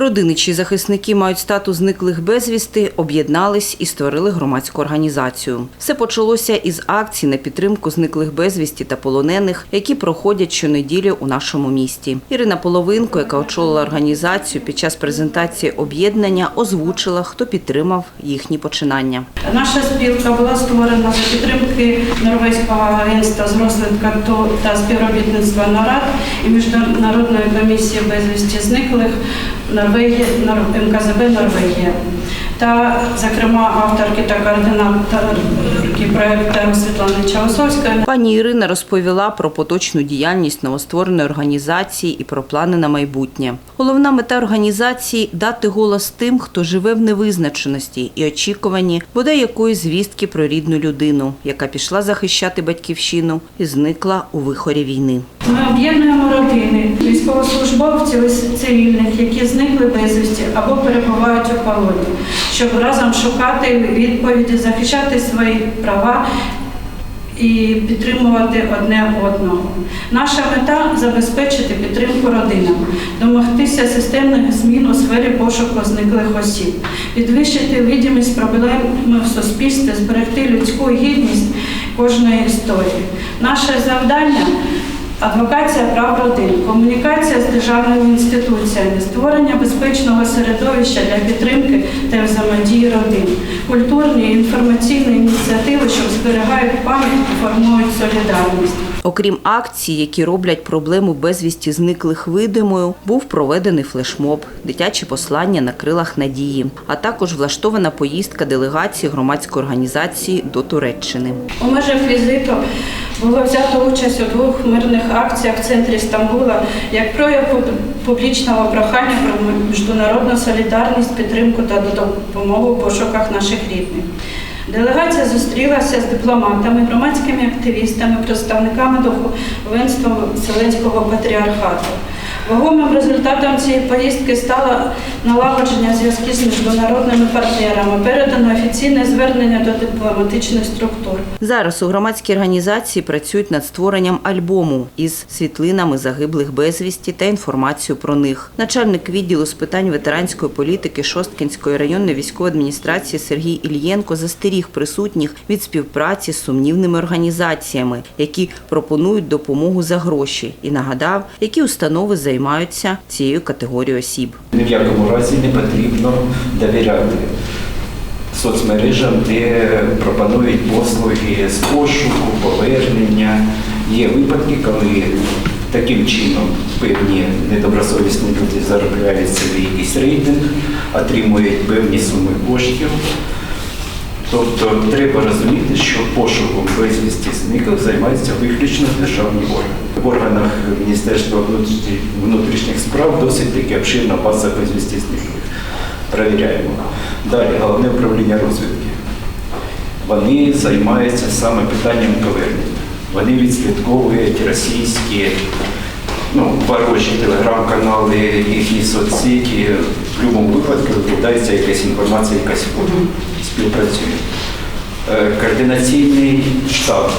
Родини, чиї захисники мають статус зниклих безвісти, об'єднались і створили громадську організацію. Все почалося із акцій на підтримку зниклих безвісті та полонених, які проходять щонеділі у нашому місті. Ірина Половинко, яка очолила організацію під час презентації об'єднання, озвучила, хто підтримав їхні починання. Наша спілка була створена за підтримки Норвезького агентства з розвитку та співробітництва НАРАД і Міжнародної комісії безвісті зниклих Норвегії, Нор- МКЗБ Норвегія. Та, зокрема, авторки та координаторки проєкту Світлани Чаусовської. Пані Ірина розповіла про поточну діяльність новоствореної організації і про плани на майбутнє. Головна мета організації дати голос тим, хто живе в невизначеності і очікуванні бодай якоїсь звістки про рідну людину, яка пішла захищати батьківщину і зникла у вихорі війни. Ми об'єднуємо родини військовослужбовців і цивільних, які зникли безвісті або перебувають у полоні, щоб разом шукати відповіді, захищати свої права і підтримувати одне одного. Наша мета забезпечити підтримку родинам, домогтися системних змін у сфері пошуку зниклих осіб, підвищити видимість проблеми в суспільстві, зберегти людську гідність кожної історії. Наше завдання Адвокація прав родин, комунікація з державними інституціями, створення безпечного середовища для підтримки та взаємодії родин, культурні і інформаційні ініціативи, що зберігають пам'ять і формують солідарність. Окрім акцій, які роблять проблему безвісті зниклих видимою, був проведений флешмоб, дитячі послання на крилах надії, а також влаштована поїздка делегації громадської організації до Туреччини. У межах візиту було взято участь у двох мирних акціях в центрі Стамбула як прояв публічного прохання про міжнародну солідарність, підтримку та допомогу в пошуках наших рідних. Делегація зустрілася з дипломатами, громадськими активістами, представниками духовенства Селенського патріархату. Вагомим результатом цієї поїздки стало налагодження зв'язків з міжнародними партнерами, передано офіційне звернення до дипломатичних структур. Зараз у громадській організації працюють над створенням альбому із світлинами загиблих безвісті та інформацією про них. Начальник відділу з питань ветеранської політики Шосткінської районної військової адміністрації Сергій Ільєнко застеріг присутніх від співпраці з сумнівними організаціями, які пропонують допомогу за гроші, і нагадав, які установи займаються цією категорією осіб. Ні в якому разі не потрібно довіряти соцмережам, де пропонують послуги з пошуку, повернення. Є випадки, коли таким чином певні недобросовісні люди заробляють собі якийсь рейтинг, отримують певні суми коштів. Тобто треба розуміти, що пошуком безвісті зниклих займаються виключно державні органи. В органах Міністерства внутрішніх- справ досить таки обширна база безвісті зниклих. Перевіряємо. Далі головне управління розвідки. Вони займаються саме питанням повернення. Вони відслідковують російські ну, ворожі телеграм-канали, їхні соцсеті. В будь-якому випадку викладається якась інформація, якась фото. Співпрацює. Е, Координаційний штаб.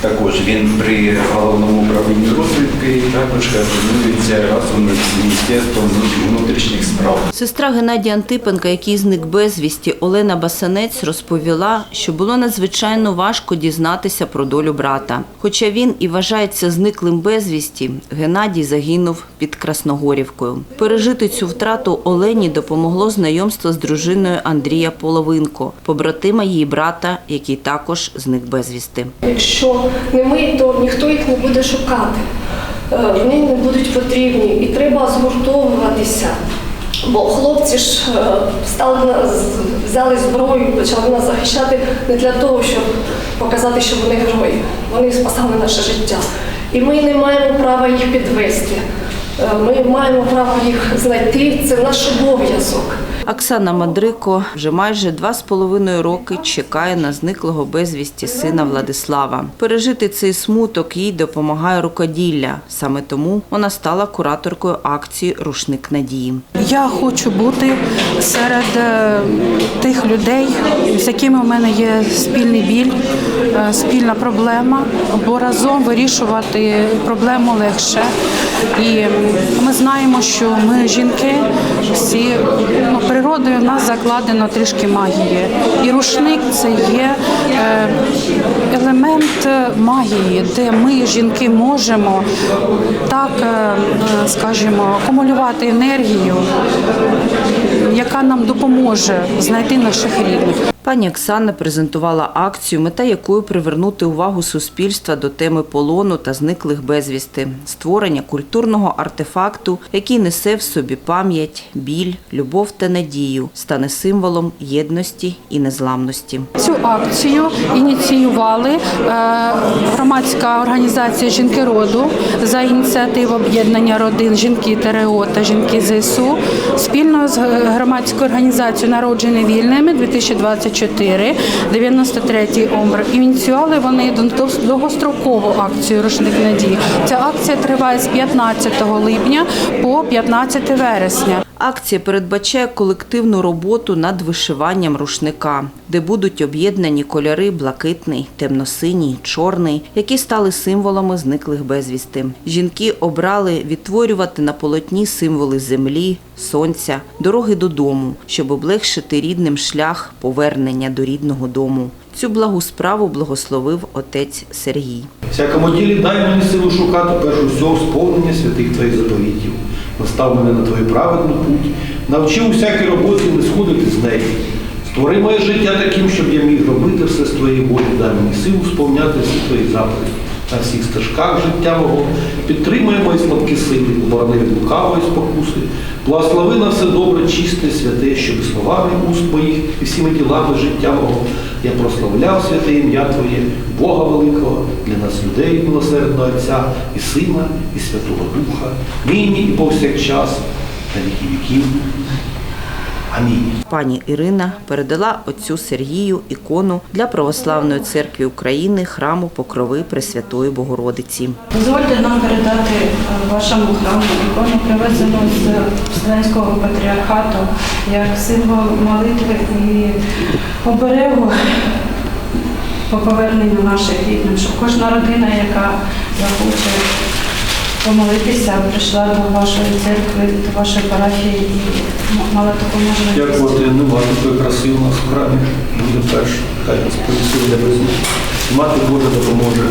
Також він при головному управлінні розвідки також координується разом з Міністерством внутрішніх справ. Сестра Геннадія Антипенка, який зник безвісті, Олена Басанець розповіла, що було надзвичайно важко дізнатися про долю брата. Хоча він і вважається зниклим безвісті, Геннадій загинув під Красногорівкою. Пережити цю втрату Олені допомогло знайомство з дружиною Андрія Половинко, побратима її брата, який також зник безвісти. Якщо не ми, то ніхто їх не буде шукати. Е, Вони не будуть потрібні і треба згуртовуватися. Бо хлопці ж е, стали взяли зброю, почали нас захищати не для того, щоб показати, що вони герої. Вони спасали наше життя. І ми не маємо права їх підвести. Е, Ми маємо право їх знайти. Це наш обов'язок. Оксана Мандрико вже майже два з половиною роки чекає на зниклого безвісті сина Владислава. Пережити цей смуток їй допомагає рукоділля. Саме тому вона стала кураторкою акції Рушник надії. Я хочу бути серед е, тих людей, з якими в мене є спільний біль, е, спільна проблема, бо разом вирішувати проблему легше. І ми знаємо, що ми жінки всі ну, природою нас закладено трішки магії. І рушник це є е, елемент магії, де ми, жінки, можемо так, е, скажімо, акумулювати енергію, яка нам допоможе знайти наших рідних. Пані Оксана презентувала акцію, мета якої привернути увагу суспільства до теми полону та зниклих безвісти, створення культурного артефакту, який несе в собі пам'ять, біль, любов та надію, стане символом єдності і незламності. Цю акцію ініціювали е, громадська організація Жінки роду за ініціатив об'єднання родин жінки ТРО та жінки ЗСУ спільно з е, громадською організацією Народжені вільними 2024 93 омбр. Ініціювали вони дов- довгострокову акцію Рушник надії. Ця акція триває з 15 липня по 15 вересня. Акція передбачає колективну роботу над вишиванням рушника, де будуть об'єднані кольори блакитний, темно-синій, чорний, які стали символами зниклих безвісти. Жінки обрали відтворювати на полотні символи землі, сонця, дороги додому, щоб облегшити рідним шлях повернення до рідного дому. Цю благу справу благословив отець Сергій. Всякому ділі дай мені силу шукати першу всього сповнення святих твоїх заповітів. Настав мене на твою праведну путь, навчи у всякій роботі не сходити з неї. Створи моє життя таким, щоб я міг робити все з твоєї волі, дай мені силу сповняти всі твої заповіді. На всіх стежках життя мого, підтримує мої слабкі сили, оборони від лукавої спокуси, благослови на все добре, чисте, святе, щоб словами уст моїх і всіми ділами життя мого я прославляв святе ім'я Твоє, Бога Великого, для нас людей, милосердного Отця, і Сина, і Святого Духа, нині і повсякчас, на віки віків. Амінь. Пані Ірина передала отцю Сергію ікону для Православної церкви України храму Покрови Пресвятої Богородиці. Дозвольте нам передати вашому храму ікону, привезену з Вселенського патріархату, як символ молитви і оберегу по поверненню наших рідних, щоб кожна родина, яка захоче помолитися, прийшла до вашої церкви, до вашої парафії і мала таку можливість. Дякувати, нема такої краси нас в храмі. Буде перше. Хай Господь сили без них. Мати Божа допоможе.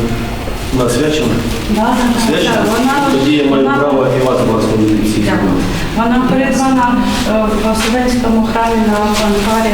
Вона свячена. Да, да, да, Свячена. вона- Тоді я маю вона- право і вас благословити всіх. Дякую. Вона передбана е, в Василенському храмі на Фанфарі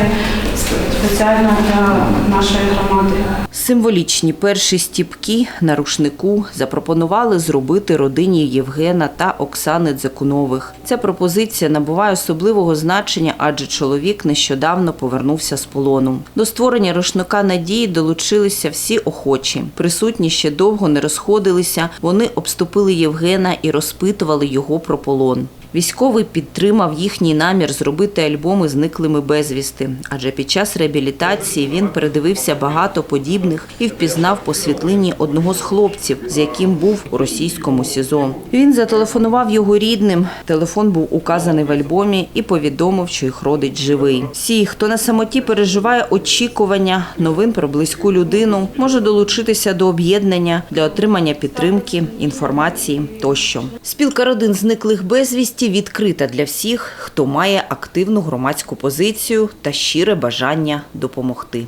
спеціально для нашої громади. Символічні перші стіпки на рушнику запропонували зробити родині Євгена та Оксани Дзекунових. Ця пропозиція набуває особливого значення, адже чоловік нещодавно повернувся з полону. До створення рушника надії долучилися всі охочі. Присутні ще довго не розходилися. Вони обступили Євгена і розпитували його про полон. Військовий підтримав їхній намір зробити альбоми зниклими безвісти, адже під час реабілітації він передивився багато подібних і впізнав по світлині одного з хлопців, з яким був у російському СІЗО. Він зателефонував його рідним. Телефон був указаний в альбомі і повідомив, що їх родич живий. Всі, хто на самоті переживає очікування новин про близьку людину, може долучитися до об'єднання для отримання підтримки, інформації тощо. Спілка родин зниклих безвісті відкрита для всіх, хто має активну громадську позицію та щире бажання допомогти.